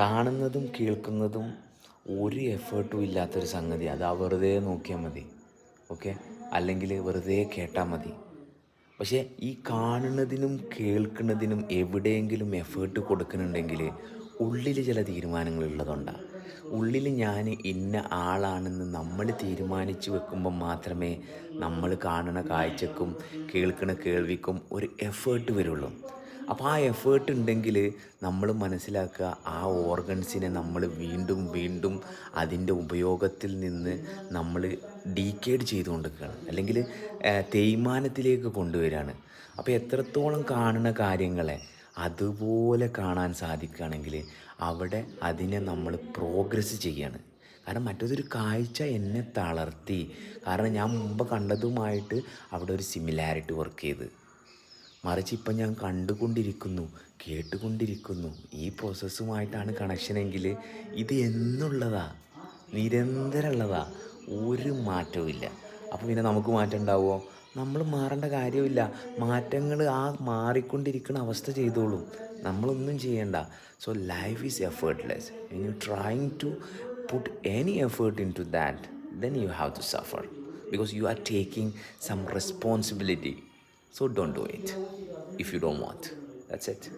കാണുന്നതും കേൾക്കുന്നതും ഒരു എഫേർട്ടും ഇല്ലാത്തൊരു സംഗതി. അത് ആ വെറുതെ നോക്കിയാൽ മതി. ഓക്കെ അല്ലെങ്കിൽ വെറുതെ കേട്ടാൽ മതി. പക്ഷേ ഈ കാണുന്നതിനും കേൾക്കുന്നതിനും എവിടെയെങ്കിലും എഫേർട്ട് കൊടുക്കുന്നുണ്ടെങ്കിൽ ഉള്ളിൽ ചില തീരുമാനങ്ങൾ ഉള്ളതുകൊണ്ടാണ് ഉള്ളിൽ ഞാൻ ഇന്ന ആളാണെന്ന് നമ്മൾ തീരുമാനിച്ച് വെക്കുമ്പോൾ മാത്രമേ നമ്മൾ കാണുന്ന കാഴ്ചക്കും കേൾക്കുന്ന കേൾവിക്കും ഒരു എഫേർട്ട് വരുള്ളൂ. അപ്പോൾ ആ എഫേർട്ട് ഉണ്ടെങ്കിൽ നമ്മൾ മനസ്സിലാക്കുക ആ ഓർഗൻസിനെ നമ്മൾ വീണ്ടും വീണ്ടും അതിന്റെ ഉപയോഗത്തിൽ നിന്ന് നമ്മൾ ഡീക്കേഡ് ചെയ്തുകൊണ്ടിരിക്കുകയാണ്. അല്ലെങ്കിൽ തേയ്മാനത്തിലേക്ക് കൊണ്ടുവരികയാണ്. അപ്പോൾ എത്രത്തോളം കാണുന്ന കാര്യങ്ങളെ അതുപോലെ കാണാൻ സാധിക്കുകയാണെങ്കിൽ അവിടെ അതിനെ നമ്മൾ പ്രോഗ്രസ് ചെയ്യാണ്. കാരണം മറ്റൊരു കാഴ്ച എന്നെ തളർത്തി. കാരണം ഞാൻ മുമ്പ് കണ്ടതുമായിട്ട് അവിടെ ഒരു സിമിലാരിറ്റി വർക്ക് ചെയ്ത്. മറിച്ച് ഇപ്പം ഞാൻ കണ്ടുകൊണ്ടിരിക്കുന്നു കേട്ടുകൊണ്ടിരിക്കുന്നു. ഈ പ്രോസസ്സുമായിട്ടാണ് കണക്ഷനെങ്കിൽ ഇത് എന്നുള്ളതാ നിരന്തരമുള്ളതാ. ഒരു മാറ്റവും ഇല്ല അപ്പോൾ പിന്നെ നമുക്ക് മാറ്റം ഉണ്ടാവുമോ? നമ്മൾ മാറേണ്ട കാര്യമില്ല മാറ്റങ്ങൾ ആ മാറിക്കൊണ്ടിരിക്കുന്ന അവസ്ഥ ചെയ്തോളും. നമ്മളൊന്നും ചെയ്യണ്ട. So life is effortless you trying to put any effort into that then you have to suffer because you are taking some responsibility. So don't do it if you don't want. That's it.